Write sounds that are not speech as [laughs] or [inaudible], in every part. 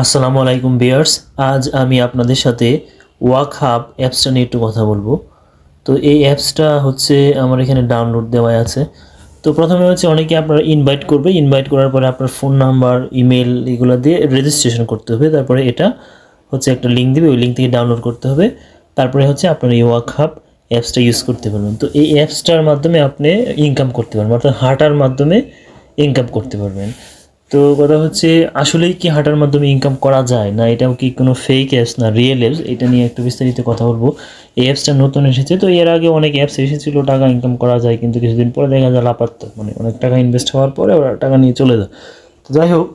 আসসালামু আলাইকুম বিয়ার্স আজ আমি আপনাদের সাথে ওয়াক হাব অ্যাপসটা নিয়ে একটু কথা বলব। তো এই অ্যাপসটা হচ্ছে আমার এখানে ডাউনলোড দেওয়া আছে। তো প্রথমে হচ্ছে অনেকে আপনারা ইনভাইট করবে, ইনভাইট করার পরে আপনার ফোন নাম্বার, ইমেল এগুলো দিয়ে রেজিস্ট্রেশন করতে হবে। তারপরে এটা হচ্ছে একটা লিঙ্ক দিবে, ওই লিঙ্ক থেকে ডাউনলোড করতে হবে। তারপরে হচ্ছে আপনার এই ওয়াক হাব অ্যাপসটা ইউজ করতে পারবেন। তো এই অ্যাপসটার মাধ্যমে আপনি ইনকাম করতে পারবেন, অর্থাৎ হাঁটার মাধ্যমে ইনকাম করতে পারবেন। তো কথা হচ্ছে, আসলেই কি হাঁটার মাধ্যমে ইনকাম করা যায়? না, এটাও কি কোনো ফেক অ্যাপস না রিয়েল অ্যাপস এটা নিয়ে একটু বিস্তারিত কথা বলব। এই অ্যাপসটা নতুন এসেছে, তো এর আগে অনেক অ্যাপস এসেছিল, টাকা ইনকাম করা যায়, কিন্তু কিছুদিন পরে দেখা যায় লাপাত্ত। মানে অনেক টাকা ইনভেস্ট হওয়ার পরে ওরা টাকা নিয়ে চলে যায়। তো যাই হোক,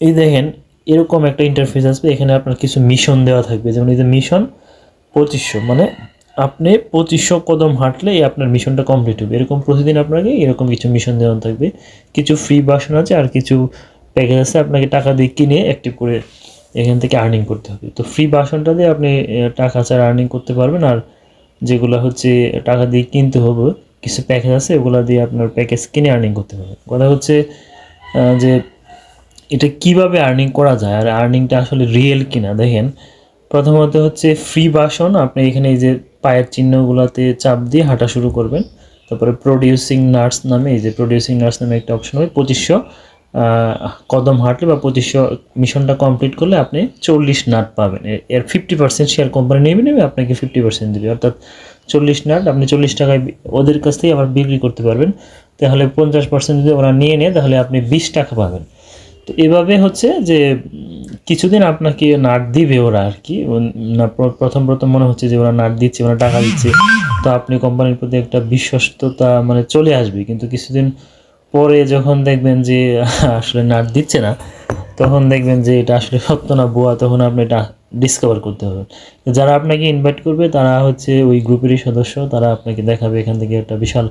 এই দেখেন, এরকম একটা ইন্টারফেস আসবে, এখানে আপনার কিছু মিশন দেওয়া থাকবে। যেমন এই যে মিশন পঁচিশশো মানে আপনি পঁচিশশো কদম হাঁটলে আপনার মিশনটা কমপ্লিট হবে। এরকম প্রতিদিন আপনাকে এরকম কিছু মিশন দেওয়া থাকবে। কিছু ফ্রি বাসন আছে আর কিছু প্যাকেজ আছে আপনাকে টাকা দিয়ে কিনে অ্যাক্টিভ করে এখান থেকে আর্নিং করতে হবে। তো ফ্রি বাসনটা দিয়ে আপনি টাকা ছাড়া আর্নিং করতে পারবেন। আর যেগুলো হচ্ছে টাকা দিয়ে কিনতে হবে, কিছু প্যাকেজ আছে, ওগুলো দিয়ে আপনার প্যাকেজ কিনে আর্নিং করতে পারবেন কথা হচ্ছে যে এটা কীভাবে আর্নিং করা যায়, আর আর্নিংটা আসলে রিয়েল কিনা, দেখেন। প্রথমত হচ্ছে ফ্রি বাসন, আপনি এখানে এই যে পায়ের চিহ্নগুলোতে চাপ দিয়ে হাঁটা শুরু করবেন। তারপরে প্রডিউসিং নার্স নামে, এই যে প্রডিউসিং নার্স নামে একটা অপশন হবে পঁচিশশো। কদম হাঁটলে বা পঁচিশশো মিশনটা কমপ্লিট করলে আপনি চল্লিশ নাট পাবেন। এর- ফিফটি পার্সেন্ট শেয়ার কোম্পানি নেবে নেবে, আপনাকে ফিফটি পার্সেন্ট দেবে। অর্থাৎ চল্লিশ নাট, আপনি চল্লিশ টাকায় ওদের কাছ থেকে আবার বিক্রি করতে পারবেন। তাহলে পঞ্চাশ পার্সেন্ট যদি ওরা নিয়ে নেয়, তাহলে আপনি বিশ টাকা পাবেন। তো এভাবে হচ্ছে যে, কিছুদিন আপনাকে নাট দিবে ওরা আর কি। না প্রথম প্রথম মনে হচ্ছে যে ওরা নাট দিচ্ছে, ওরা টাকা দিচ্ছে। তো আপনি কোম্পানির প্রতি একটা বিশ্বস্ততা মানে চলে আসবে। কিন্তু কিছুদিন পরে যখন দেখবেন যে, [laughs] আসলে নাট দিচ্ছে না, তখন দেখবেন যে এটা আসলে সত্য না, বুয়া, তখন আপনি এটা ডিসকভার করতে হবে। যারা আপনাকে ইনভাইট করবে, তারা হচ্ছে ওই গ্রুপেরই সদস্য, তারা আপনাকে দেখাবে, এখান থেকে একটা বিশাল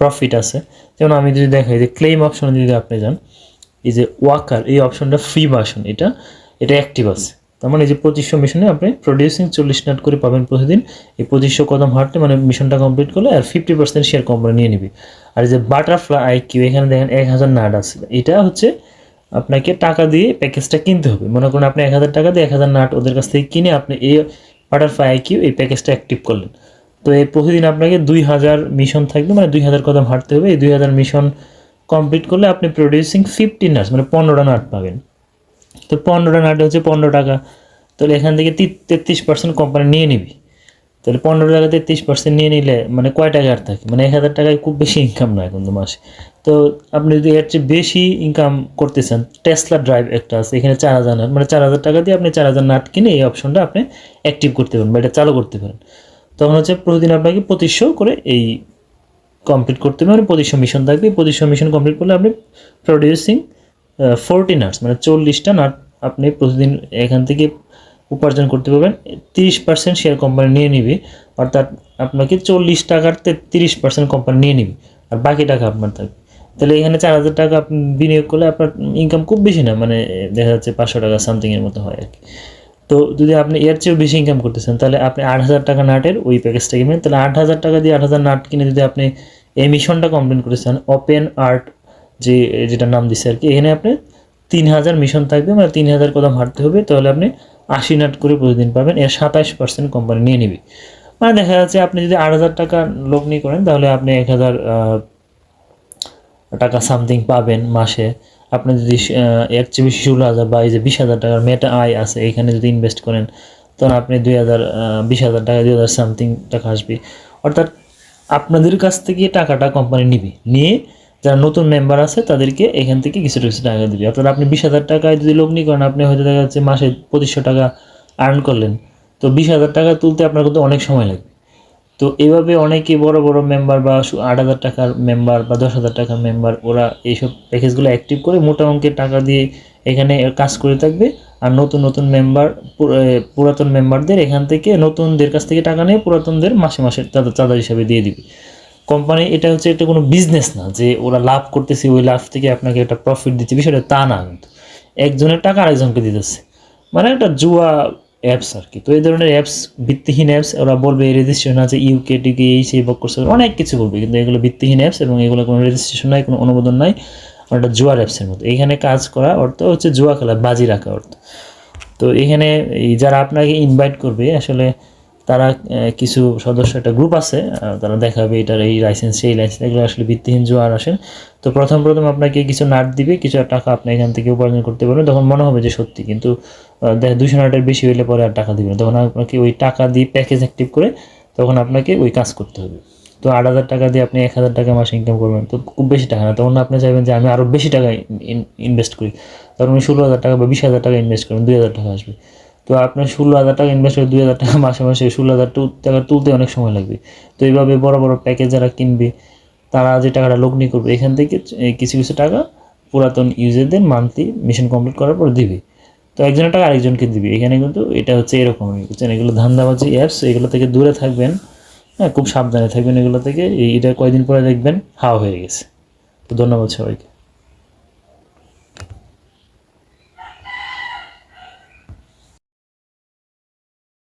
প্রফিট আছে। যেমন আমি যদি দেখাই যে ক্লেম অপশনে যদি আপনি যান, এই যে ওয়াকার, এই অপশনটা ফ্রি ভার্সন এটা এটা অ্যাক্টিভ আছে। তার মানে যে পঁচিশশো মিশনে আপনি প্রডিউসিং চল্লিশ নাট করে পাবেন প্রতিদিন। এই পঁচিশশো কদম হাঁটলে মানে মিশনটা কমপ্লিট করলে আর ফিফটি পার্সেন্ট শেয়ার কোম্পানি নিয়ে নিবি। আর যে বাটারফ্লাই আই কিউ এখানে দেখেন এক হাজার নাট আছে। এটা হচ্ছে আপনাকে টাকা দিয়ে প্যাকেজটা কিনতে হবে। মনে করুন আপনি এক হাজার টাকা দিয়ে এক হাজার নাট ওদের কাছ থেকে কিনে আপনি এই বাটারফ্লাই আই কিউ এই প্যাকেজটা অ্যাক্টিভ করলেন। তো এই প্রতিদিন আপনাকে দুই হাজার মিশন থাকবে মানে দুই হাজার কদম হাঁটতে হবে। এই দুই হাজার মিশন কমপ্লিট করলে আপনি প্রডিউসিং ফিফটিন নাটস মানে পনেরোটা নাট পাবেন। তো পনেরোটা নাটে হচ্ছে পনেরো টাকা। তাহলে এখান থেকে তেত্রিশ পার্সেন্ট কোম্পানি নিয়ে নিবি। তাহলে পনেরো টাকা তেত্রিশ পার্সেন্ট নিয়ে নিলে মানে কয় টাকা আর থাকে? মানে এক হাজার টাকায় খুব বেশি ইনকাম নয় কিন্তু মাসে। তো আপনি যদি এর চেয়ে বেশি ইনকাম করতে চান টেসলা ড্রাইভ একটা আছে, এখানে চার হাজার নাট মানে চার হাজার টাকা দিয়ে আপনি চার হাজার নাট কিনে এই অপশনটা আপনি অ্যাক্টিভ করতে পারেন বা এটা চালু করতে পারেন। তখন হচ্ছে প্রতিদিন আপনাকে পঁচিশশো করে এই কমপ্লিট করতে হবে। মানে পঁচিশশো মিশন থাকবে। পঁচিশশো মিশন কমপ্লিট করলে আপনি প্রডিউসিং ফোরটি নাটস মানে চল্লিশটা নাট আপনি প্রতিদিন এখান থেকে উপার্জন করতে পারবেন। তিরিশ পার্সেন্ট শেয়ার কোম্পানি নিয়ে নিবে, অর্থাৎ আপনাকে চল্লিশ টাকার তিরিশ পার্সেন্ট কোম্পানি নিয়ে নিবে, আর বাকি টাকা আপনার থাকবে। তাহলে এখানে চার হাজার টাকা আপনি বিনিয়োগ করলে আপনার ইনকাম খুব বেশি না মানে দেখা যাচ্ছে পাঁচশো টাকা সামথিংয়ের মতো হয় আর কি। তো যদি আপনি এর চেয়েও বেশি ইনকাম করতেছেন, তাহলে আপনি আট হাজার টাকা নাটের ওই প্যাকেজটা কিনবেন তাহলে আট হাজার টাকা দিয়ে আট হাজার নাট কিনে যদি আপনি এই মিশনটা কমপ্লিট করেছেন ওপেন আর্ট যে যেটা নাম দিচ্ছে আর কি, এখানে আপনি তিন হাজার মিশন থাকবে মানে তিন হাজার কদম হাঁটতে হবে, তাহলে আপনি আশি নাট করে প্রতিদিন পাবেন, এর সাতাশ পার্সেন্ট কোম্পানি নিয়ে নেবে। মানে দেখা যাচ্ছে আপনি যদি আট হাজার টাকা লগ্নি করেন, তাহলে আপনি এক হাজার টাকা সামথিং পাবেন মাসে। আপনি যদি এর চেয়ে বেশি ষোলো হাজার বা এই যে বিশ হাজার টাকার মেটা আয় আছে, এখানে যদি ইনভেস্ট করেন তখন আপনি দুই হাজার বিশ হাজার টাকা, দুই হাজার সামথিং টাকা আসবে। অর্থাৎ আপনাদের কাছ থেকে টাকাটা কোম্পানি নিবে। নিয়ে যারা নতুন মেম্বার আছে, তাদেরকে এখান থেকে কিছু কিছু টাকা দিবে। অর্থাৎ আপনি বিশ হাজার টাকায় যদি লগ্নি করেন, আপনি হয়তো দেখা যাচ্ছে মাসে পঁচিশশো টাকা আর্ন করলেন। তো বিশ হাজার টাকা তুলতে আপনার কিন্তু অনেক সময় লাগবে তো এভাবে অনেকে বড় বড় মেম্বার বা আট হাজার টাকার মেম্বার বা দশ হাজার টাকার মেম্বার ওরা এইসব প্যাকেজগুলো অ্যাক্টিভ করে মোটা অঙ্কের টাকা দিয়ে এখানে কাজ করে থাকবে। আর নতুন নতুন মেম্বার পুরাতন মেম্বারদের এখান থেকে নতুনদের কাছ থেকে টাকা নিয়ে পুরাতনদের মাসে মাসে চাঁদা চাঁদা হিসাবে দিয়ে দিবে। কোম্পানি, এটা হচ্ছে একটা কোনো বিজনেস না যে ওরা লাভ করতেছে, ওই লাভ থেকে আপনাকে একটা প্রফিট দিচ্ছে, বিষয়টা তা না কিন্তু। একজনের টাকা আরেকজনকে দিতেছে। মানে একটা জুয়া অ্যাপস আর কি। তো এই ধরনের অ্যাপস ভিত্তিহীন অ্যাপস ওরা বলবে রেজিস্ট্রেশন আছে ইউকে টিকে এই সেই বক করছে, অনেক কিছু বলবে, কিন্তু এগুলো ভিত্তিহীন অ্যাপস এবং এগুলো কোনো রেজিস্ট্রেশন নাই, কোনো অনুমোদন নাই একটা জুয়ার অ্যাপসের মতো এখানে কাজ করা অর্থ হচ্ছে জুয়া খেলা, বাজি রাখা অর্থ। তো এখানে যারা আপনাকে ইনভাইট করবে, আসলে তারা কিছু সদস্য, একটা গ্রুপ আছে তারা দেখাবে এটার এই লাইসেন্স সেই লাইসেন্স এগুলো আসলে ভিত্তিহীন জোয়ার আসেন তো প্রথম প্রথম আপনাকে কিছু নাট দিবে, কিছু টাকা আপনি এখান থেকে উপার্জন করতে পারবেন, তখন মনে হবে যে সত্যি, কিন্তু দেখ দুশো নাটের বেশি হইলে পরে আর টাকা দিবে না। তখন আপনাকে ওই টাকা দিয়ে প্যাকেজ অ্যাক্টিভ করে তখন আপনাকে ওই কাজ করতে হবে। তো আট হাজার টাকা দিয়ে আপনি এক হাজার টাকা মাসে ইনকাম করবেন, তো খুব বেশি টাকা না। তখন আপনি চাইবেন যে আমি আরও বেশি টাকা ইনভেস্ট করি। তখন আমি ষোলো হাজার টাকা বা বিশ হাজার টাকা ইনভেস্ট করবেন, দুই হাজার টাকা আসবে। তো আপনার ষোলো হাজার টাকা ইনভেস্ট করে দুই হাজার টাকা মাসে মাসে ষোলো হাজার টাকা তুলতে অনেক সময় লাগবে। তো এইভাবে বড় বড় প্যাকেজ যারা কিনবে, তারা যে টাকাটা লগ্নি করবে, এখান থেকে কিছু কিছু টাকা পুরাতন ইউজারদের মান্থলি মিশন কমপ্লিট করার পর দিবে। তো একজনের টাকা আরেকজনকে দিবে। এখানে কিন্তু এটা হচ্ছে এরকমই বুঝছেন? এগুলো ধান্দাবাজি অ্যাপস এগুলো থেকে দূরে থাকবেন। হ্যাঁ খুব সাবধানে থাকবেন এগুলো থেকে। এটা কয়দিন পরে দেখবেন, হাওয়া হয়ে গেছে। তো ধন্যবাদ সবাইকে।